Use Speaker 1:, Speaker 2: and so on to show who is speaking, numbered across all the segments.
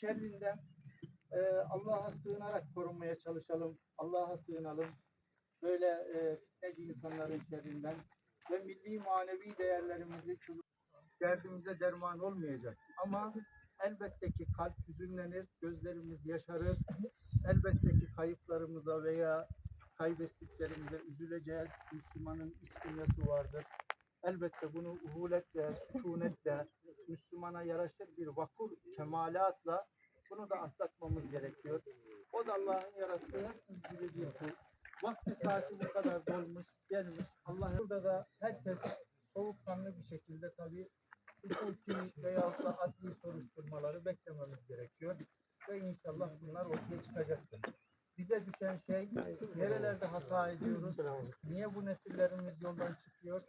Speaker 1: şerrinden e, Allah'a sığınarak korunmaya çalışalım. Allah'a sığınalım. Böyle e, fitneci insanların şerrinden ve milli manevi değerlerimizi çocuk derdimize derman olmayacak. Ama elbette ki kalp hüzünlenir, gözlerimiz yaşarır. Elbette ki kayıplarımıza veya kaybettiklerimize üzüleceğiz. Müslümanın dünyası vardır. Elbette bunu uhuletle, sükunetle, Müslümana yaraşır bir vakur kemalatla bunu da atlatmamız gerekiyor. O da Allah'ın yarattığı gibi bir kul. Vakti saati bu kadar dolmuş, gelmiş. Allah burada da herkes soğukkanlı bir şekilde tabii hukuki veyahut da adli soruşturmaları beklememiz gerekiyor. Ve inşallah bunlar ortaya çıkacaktır. Bize düşen şey nerelerde hata ediyoruz? Niye bu nesillerimiz yoldan çıkıyor?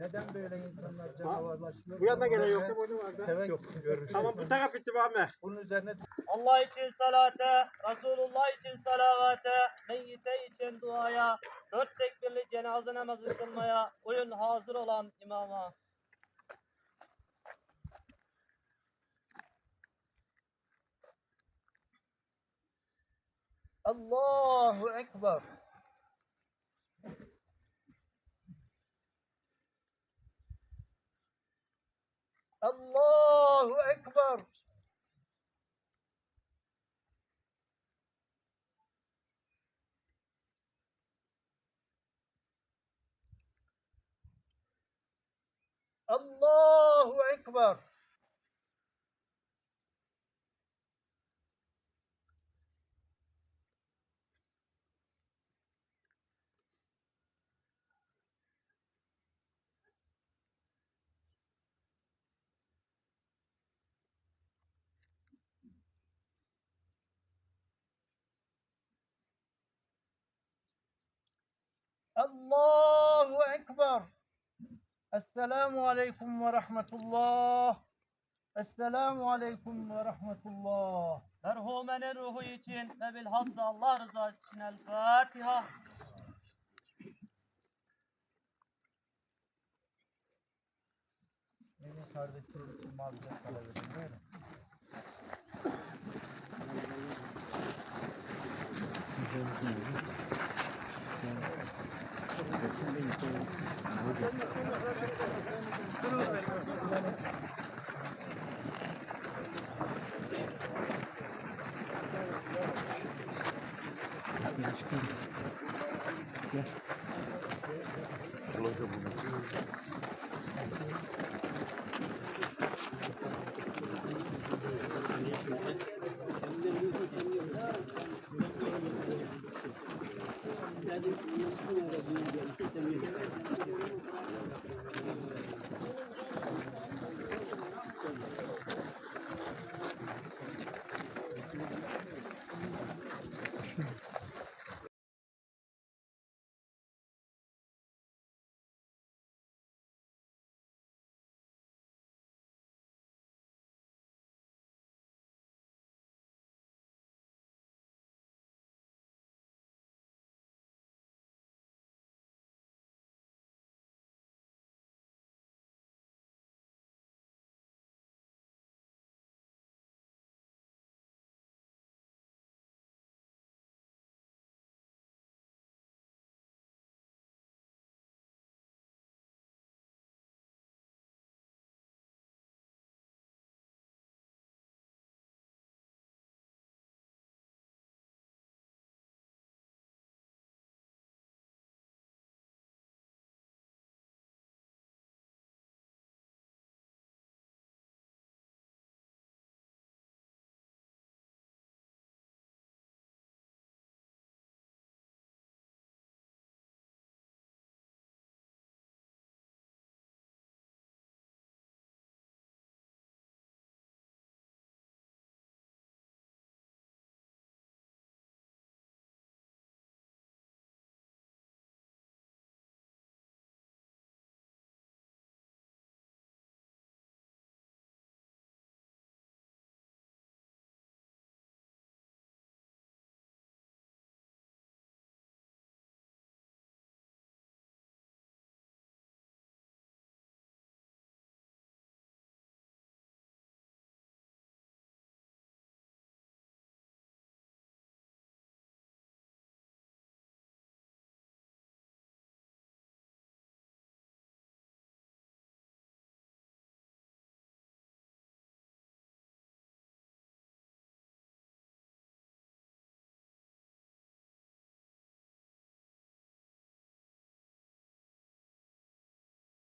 Speaker 1: Neden böyle insanlar canavarlaşıyor? Bu yana gelen yok Bunun da
Speaker 2: bunu var da. üzerine- Yok. görüşürüz. Tamam bu taraf bitti Muhammed.
Speaker 1: Bunun üzerine
Speaker 3: Allah için salate, Resulullah için salavate, meyyite için duaya, dört tekbirli cenaze namazı kılmaya, uyun hazır olan imama.
Speaker 1: Allahu Ekber. Allahu Ekber. Allahu Ekber. Allahu Ekber. Esselamu Aleyküm ve Rahmetullah. Esselamu Aleyküm ve Rahmetullah.
Speaker 3: Merhumenin ruhu için ve bilhassa Allah rızası için El Fatiha.
Speaker 1: Beni sardaki mağaza kalabilirim. Buyurun.
Speaker 4: Güzel bir Gel. Kolay da bulundu. Один, не скинул, не скинул, не скинул, не скинул.